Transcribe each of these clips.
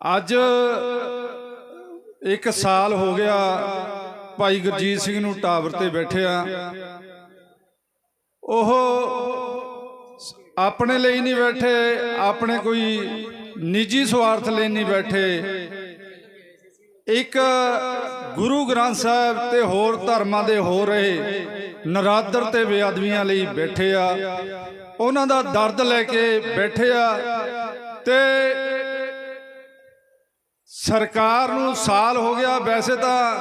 ਅੱਜ ਇੱਕ ਸਾਲ ਹੋ ਗਿਆ ਭਾਈ ਗੁਰਜੀਤ ਸਿੰਘ ਨੂੰ ਟਾਵਰ ਤੇ ਬੈਠਿਆ ਉਹ ਆਪਣੇ ਲਈ ਨਹੀਂ ਬੈਠੇ, ਆਪਣੇ ਕੋਈ ਨਿੱਜੀ ਸਵਾਰਥ ਲਈ ਨਹੀਂ ਬੈਠੇ। ਇੱਕ ਗੁਰੂ ਗ੍ਰੰਥ ਸਾਹਿਬ ਤੇ ਹੋਰ ਧਰਮਾਂ ਦੇ ਹੋ ਰਹੇ ਨਰਾਦਰ ਤੇ ਬੇਅਦਬੀਆਂ ਲਈ ਬੈਠੇ ਆ। ਉਹਨਾਂ ਦਾ ਦਰਦ ਲੈ ਕੇ ਬੈਠੇ ਆ ਤੇ ਸਰਕਾਰ ਨੂੰ ਸਾਲ ਹੋ ਗਿਆ, ਵੈਸੇ ਤਾਂ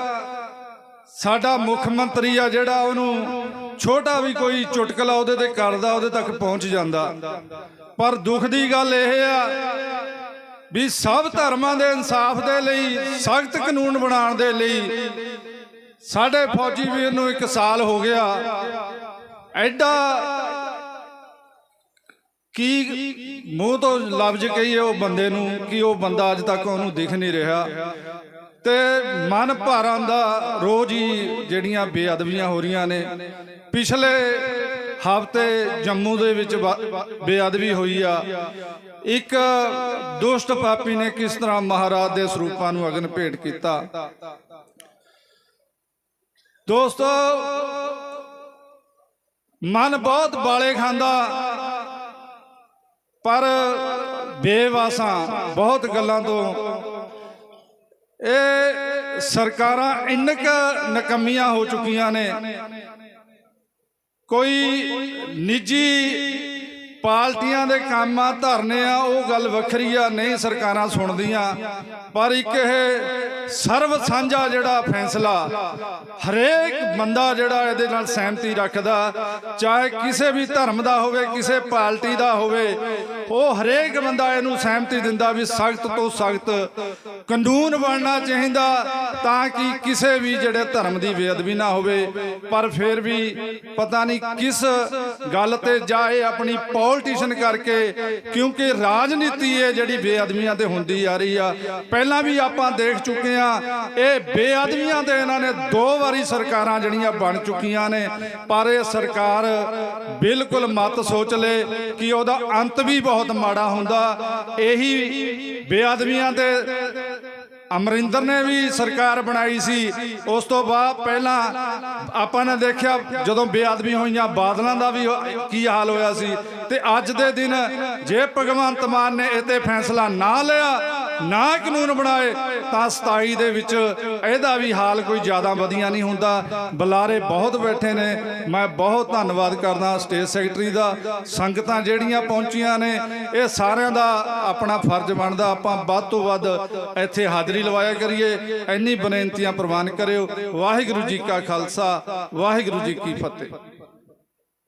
ਸਾਡਾ ਮੁੱਖ ਮੰਤਰੀ ਆ ਜਿਹੜਾ, ਉਹਨੂੰ ਛੋਟਾ ਵੀ ਕੋਈ ਚੁਟਕਲਾ ਉਹਦੇ ਤੇ ਕਰਦਾ, ਉਹਦੇ ਤੱਕ ਪਹੁੰਚ ਜਾਂਦਾ। ਪਰ ਦੁੱਖ ਦੀ ਗੱਲ ਇਹ ਆ ਵੀ ਸਭ ਧਰਮਾਂ ਦੇ ਇਨਸਾਫ ਦੇ ਲਈ, ਸਖਤ ਕਾਨੂੰਨ ਬਣਾਉਣ ਦੇ ਲਈ ਸਾਡੇ ਫੌਜੀ ਵੀਰ ਨੂੰ ਇੱਕ ਸਾਲ ਹੋ ਗਿਆ। ਐਡਾ ਕੀ ਮੂੰਹ ਤੋਂ ਲਫ਼ਜ਼ ਕਹੀਏ ਉਹ ਬੰਦੇ ਨੂੰ ਕਿ ਉਹ ਬੰਦਾ ਅੱਜ ਤੱਕ ਉਹਨੂੰ ਦਿਖ ਨਹੀਂ ਰਿਹਾ। ਤੇ ਮਨ ਭਾਰਾਂ ਦਾ ਰੋਜ਼ ਹੀ ਜਿਹੜੀਆਂ ਬੇਅਦਬੀਆਂ ਹੋ ਰਹੀਆਂ ਨੇ, ਪਿਛਲੇ ਹਫ਼ਤੇ ਜੰਮੂ ਦੇ ਵਿੱਚ ਬੇਅਦਬੀ ਹੋਈ ਆ। ਇੱਕ ਦੁਸ਼ਟ ਪਾਪੀ ਨੇ ਕਿਸ ਤਰ੍ਹਾਂ ਮਹਾਰਾਜ ਦੇ ਸਰੂਪਾਂ ਨੂੰ ਅਗਨ ਭੇਟ ਕੀਤਾ। ਦੋਸਤੋ, ਮਨ ਬਹੁਤ ਬਾਲੇ ਖਾਂਦਾ। ਪਰ ਬੇਵਾਸਾਂ ਬਹੁਤ ਗੱਲਾਂ ਤੋਂ ਇਹ ਸਰਕਾਰਾਂ ਇੰਨਕ ਕੁ ਨਕਮੀਆਂ ਹੋ ਚੁੱਕੀਆਂ ਨੇ। ਕੋਈ ਨਿੱਜੀ ਪਾਰਟੀਆਂ ਦੇ ਕੰਮ ਆ ਧਰਨੇ ਆ, ਉਹ ਗੱਲ ਵੱਖਰੀ ਆ, ਨਹੀਂ ਸਰਕਾਰਾਂ ਸੁਣਦੀਆਂ। ਪਰ ਇੱਕ ਇਹ ਸਰਵ ਸਾਂਝਾ ਜਿਹੜਾ ਫੈਸਲਾ, ਹਰੇਕ ਬੰਦਾ ਜਿਹੜਾ ਇਹਦੇ ਨਾਲ ਸਹਿਮਤੀ ਰੱਖਦਾ, ਚਾਹੇ ਕਿਸੇ ਵੀ ਧਰਮ ਦਾ ਹੋਵੇ, ਕਿਸੇ ਪਾਰਟੀ ਦਾ ਹੋਵੇ ਉਹ ਹਰੇਕ ਬੰਦਾ ਇਹਨੂੰ ਸਹਿਮਤੀ ਦਿੰਦਾ ਵੀ ਸਖਤ ਤੋਂ ਸਖਤ ਕਾਨੂੰਨ ਬਣਨਾ ਚਾਹੀਦਾ ਤਾਂ ਕਿ ਕਿਸੇ ਵੀ ਜਿਹੜੇ ਧਰਮ ਦੀ ਬੇਅਦਬੀ ਨਾ ਹੋਵੇ। ਪਰ ਫਿਰ ਵੀ ਪਤਾ ਨਹੀਂ ਕਿਸ ਗੱਲ ਤੇ ਜਾਏ ਆਪਣੀ ਪੋਲਿਟਿਸ਼ਨ ਕਰਕੇ, ਕਿਉਂਕਿ ਰਾਜਨੀਤੀ ਹੈ ਜਿਹੜੀ ਬੇਅਦਬੀਆਂ ਤੇ ਹੁੰਦੀ ਆ ਰਹੀ ਆ। ਪਹਿਲਾਂ ਵੀ ਆਪਾਂ ਦੇਖ ਚੁੱਕੇ ਆ, ਇਹ ਬੇਅਦਬੀਆਂ ਤੇ ਇਹਨਾਂ ਨੇ ਦੋ ਵਾਰੀ ਸਰਕਾਰਾਂ ਜਿਹੜੀਆਂ ਬਣ ਚੁੱਕੀਆਂ ਨੇ, ਪਰ ਇਹ ਸਰਕਾਰ ਬਿਲਕੁਲ ਮਤ ਸੋਚ ਲੇ ਕਿ ਉਹਦਾ ਅੰਤ ਵੀ ਬਹੁਤ ਮਾੜਾ ਹੁੰਦਾ। ਇਹੀ ਬੇਅਦਬੀਆਂ ਤੇ ਅਮਰਿੰਦਰ ਨੇ ਵੀ ਸਰਕਾਰ ਬਣਾਈ ਸੀ। ਉਸ ਤੋਂ ਬਾਅਦ ਪਹਿਲਾਂ ਆਪਾਂ ਨੇ ਦੇਖਿਆ ਜਦੋਂ ਬੇਅਦਬੀ ਹੋਈਆਂ, ਬਾਦਲਾਂ ਦਾ ਵੀ ਕੀ ਹਾਲ ਹੋਇਆ ਸੀ। ਤੇ ਅੱਜ ਦੇ ਦਿਨ ਜੇ ਭਗਵੰਤ ਮਾਨ ਨੇ ਇਹ ਤੇ ਫੈਸਲਾ ਨਾ ਲਿਆ ਨਾ ਕਾਨੂੰਨ ਬਣਾਏ, ਤਾਂ 27 ਦੇ ਵਿੱਚ ਇਹਦਾ ਵੀ ਹਾਲ ਕੋਈ ਜ਼ਿਆਦਾ ਵਧੀਆ ਨਹੀਂ ਹੁੰਦਾ। ਬੁਲਾਰੇ ਬਹੁਤ ਬੈਠੇ ਨੇ। ਮੈਂ ਬਹੁਤ ਧੰਨਵਾਦ ਕਰਦਾ ਸਟੇਟ ਸੈਕਟਰੀ ਦਾ। ਸੰਗਤਾਂ ਜਿਹੜੀਆਂ ਪਹੁੰਚੀਆਂ ਨੇ, ਇਹ ਸਾਰਿਆਂ ਦਾ ਆਪਣਾ ਫਰਜ਼ ਬਣਦਾ। ਆਪਾਂ ਵੱਧ ਤੋਂ ਵੱਧ ਇੱਥੇ ਹਾਜ਼ਰੀ ਲਵਾਇਆ ਕਰੀਏ। ਇੰਨੀ ਬੇਨਤੀਆਂ ਪ੍ਰਵਾਨ ਕਰਿਓ। ਵਾਹਿਗੁਰੂ ਜੀ ਕਾ ਖਾਲਸਾ, ਵਾਹਿਗੁਰੂ ਜੀ ਕੀ ਫਤਿਹ।